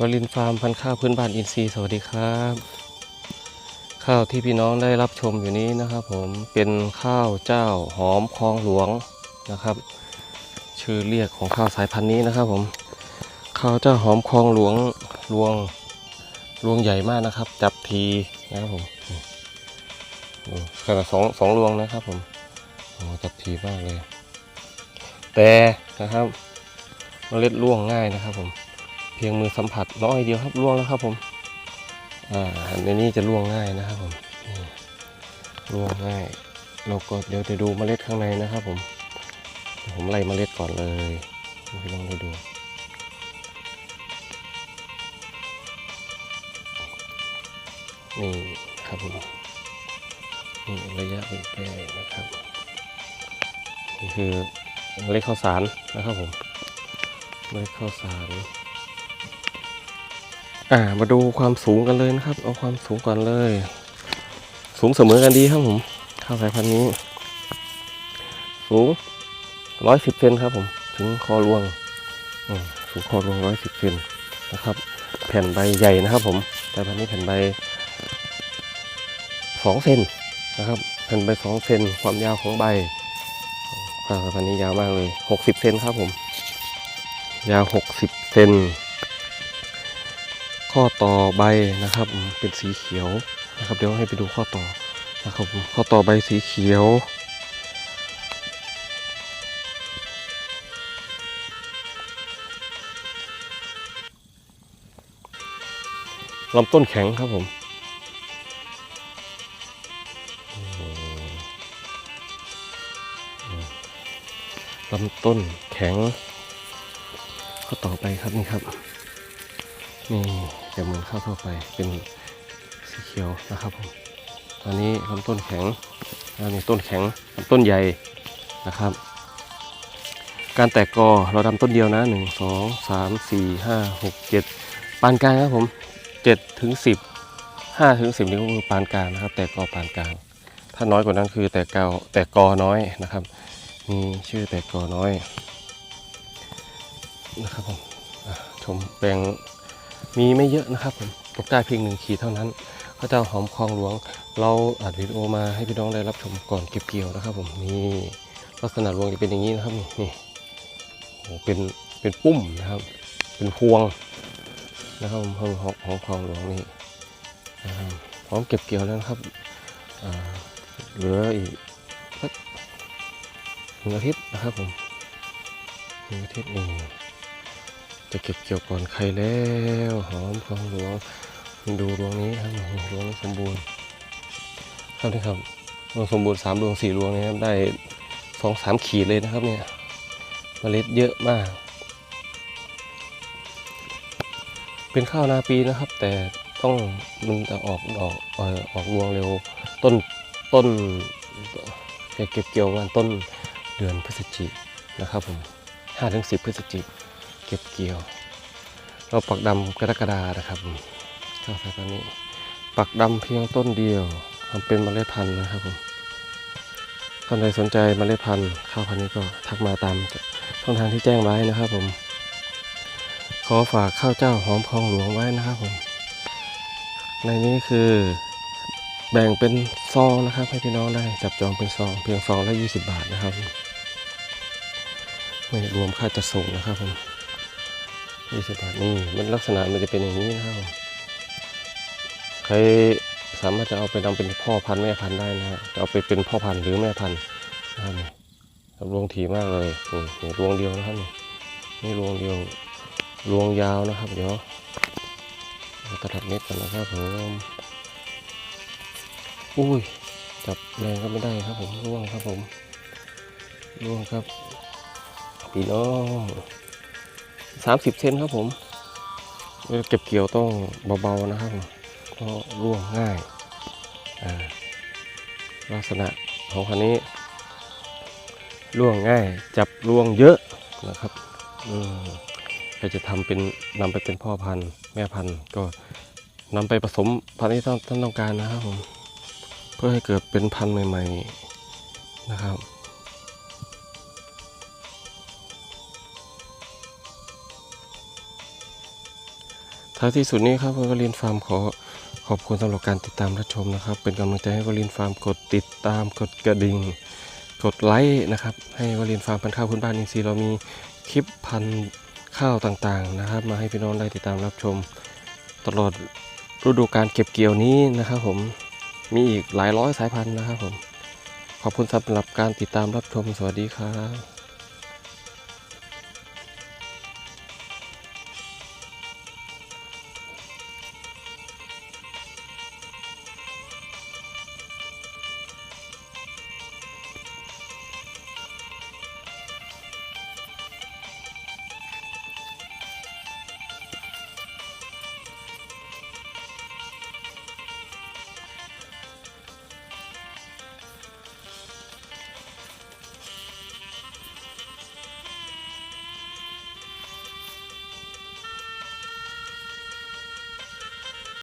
วลินฟาร์มพันธุ์ข้าวพื้นบ้านอินทรีย์สวัสดีครับ ข้าวที่พี่น้องได้รับชมอยู่นี้นะครับ ผมเป็นข้าวเจ้าหอมคลองหลวงนะครับ ชื่อเรียกของข้าวสายพันธุ์นี้นะครับผมข้าวเจ้าหอมคลองหลวงรวงรวงใหญ่มากนะครับ จับทีนะครับผมขนาดสองสองรวงนะครับผมโอ้จับทีมากเลย แต่นะครับเมล็ดร่วงง่ายนะครับผม เพียงมือสัมผัสน้อยเดียวครับร่วงแล้วครับผมอ่าอันนี้จะร่วงง่ายนะครับผมนี่วงง่ายเราก็เดี๋ยวจะดูเมล็ดข้างในนะครับผม ผมไล่เมล็ดก่อนเลยให้พี่ลองได้ดูนี่ครับผมนี่ระยะเป็นแปลงนะครับนี่คือเมล็ดข้าวสารนะครับผมเมล็ดข้าวสาร อ่า มาดูความสูงกันเลยนะครับ เอาความสูงก่อนเลย สูงเสมอกันดีครับผมข้าวสายพันธุ์นี้ สูงร้อยสิบเซนครับผม ถึงคอรวงสูงคอรวงร้อยสิบเซนนะครับ แผ่นใบใหญ่นะครับ ผมแต่พันธุ์นี้แผ่นใบสองเซนนะครับ แผ่นใบสองเซนความยาวของใบสายพันธุ์นี้ยาวมากเลยหกสิบเซนครับผม ยาวหกสิบเซน ข้อต่อใบนะครับ เป็นสีเขียวนะครับ เดี๋ยวให้ไปดูข้อต่อนะครับข้อต่อใบสีเขียวลำต้นแข็งครับผมลำต้นแข็งข้อต่อไปครับนี่ครับ นี่จะเหมือนข้าวทั่วไปเป็นสีเขียวนะครับผมตอนนี้ลำต้นแข็งแล้วนี่ต้นแข็งลำต้นใหญ่นะครับ การแตกกอเราดำต้นเดียวนะหนึ่งสองสามสี่ห้าหกเจ็ดปานกลางครับผมเจ็ดถึงสิบห้าถึงสิบนี่ก็คือปานกลางนะครับ แตกกอปานกลาง ถ้าน้อยกว่านั้นคือแตกเกาแตกกอน้อยนะครับมีชื่อแตกกอน้อยนะครับผมชมแปลง มีไม่เยอะนะครับผมตกได้เพียงหนึ่งขีดเท่านั้นพระเจ้าหอมคลองหลวง เราอัดวิดีโอมาให้พี่น้องได้รับชมก่อนเก็บเกี่ยวนะครับ ผมนี่ลักษณะรวงจะเป็นอย่างนี้นะครับนี่นี่โอ้เป็นเป็นปุ้มนะครับ เป็นพวงนะครับผมของของของคลองหลวงนี่พร้อมเก็บเกี่ยวแล้วนะครับเหลืออีกสักหนึ่งอาทิตย์นะครับผมหนึ่งอาทิตย์นี่ จะเก็บเกี่ยวก่อนใครแล้วหอมของหลวงดูรวงนี้ครับหรวงนี้สมบูรณ์ครับนี่ครับรวงสมบูรณ์สามรวงสี่รวงนะครับได้สองสามขีดเลยนะครับเนี่ยเมล็ดเยอะมาก เป็นข้าวนาปีนะครับ แต่ต้องมันจะออกดอกอออกรวงเร็วต้นต้นจะเก็บเกี่ยวงานต้นเดือนพฤศจิกนะครับผมห้าถึงสิบพฤศจิก เก็บเกี่ยว เราปักดำกรกฎานะครับข้าวสายพันธุ์นี้ ปักดำเพียงต้นเดียวทำเป็นเมล็ดพันธุ์นะครับผมท่านใดสนใจเมล็ดพันธุ์ข้าวพันธุ์นี้ก็ทักมาตามช่องทางที่แจ้งไว้นะครับผม ขอฝากข้าวเจ้าหอมคลองหลวงไว้นะครับผม ในนี้คือแบ่งเป็นซองนะครับ ให้พี่น้องได้จับจองเป็นซอง เพียงซองละ20 บาทนะครับไม่รวมค่าจัดส่งนะครับผม 20บาทนี่มันลักษณะมันจะเป็นอย่างนี้นะครับใครสามารถจะเอาไปนำเป็นพ่อพันธุ์แม่พันธุ์ได้นะฮะจะเอาไปเป็นพ่อพันธุ์หรือแม่พันธุ์นะครับนี่รวงถี่มากเลยนี่นี่รวงเดียวนะครับนี่นี่รวงเดียวรวงยาวนะครับ เดี๋ยวเอาตลับเม็ดกันนะครับผมอุ้ยจับแรงก็ไม่ได้ครับผมร่วงครับผมร่วงครับพี่น้อง สามสิบเซนครับผมเก็บเกี่ยวต้องเบาๆนะครับผมเพราะร่วงง่ายลักษณะของคันนี้ร่วงง่าย จับร่วงเยอะนะครับอืมใครจะทำเป็นนำไปเป็นพ่อพันธุ์ แม่พันธุ์ก็นำไปผสมพันธุ์ที่ท่านต้องการนะครับผมเพื่อให้เกิดเป็นพันธุ์ใหม่ ๆนะครับ ท้ายที่สุดนี้ครับวลินฟาร์มขอขอบคุณสำหรับการติดตามรับชมนะครับ เป็นกำลังใจให้วลินฟาร์มกดติดตามกดกระดิ่งกดไลค์นะครับให้วลินฟาร์มพันข้าวพื้นบ้านอินทรีย์เรามีคลิปพันข้าวต่างๆนะครับ มาให้พี่น้องได้ติดตามรับชม ตลอดฤดูการเก็บเกี่ยวนี้นะครับผมมีอีกหลายร้อยสายพันธุ์นะครับผมขอบคุณสำหรับการติดตามรับชมสวัสดีครับ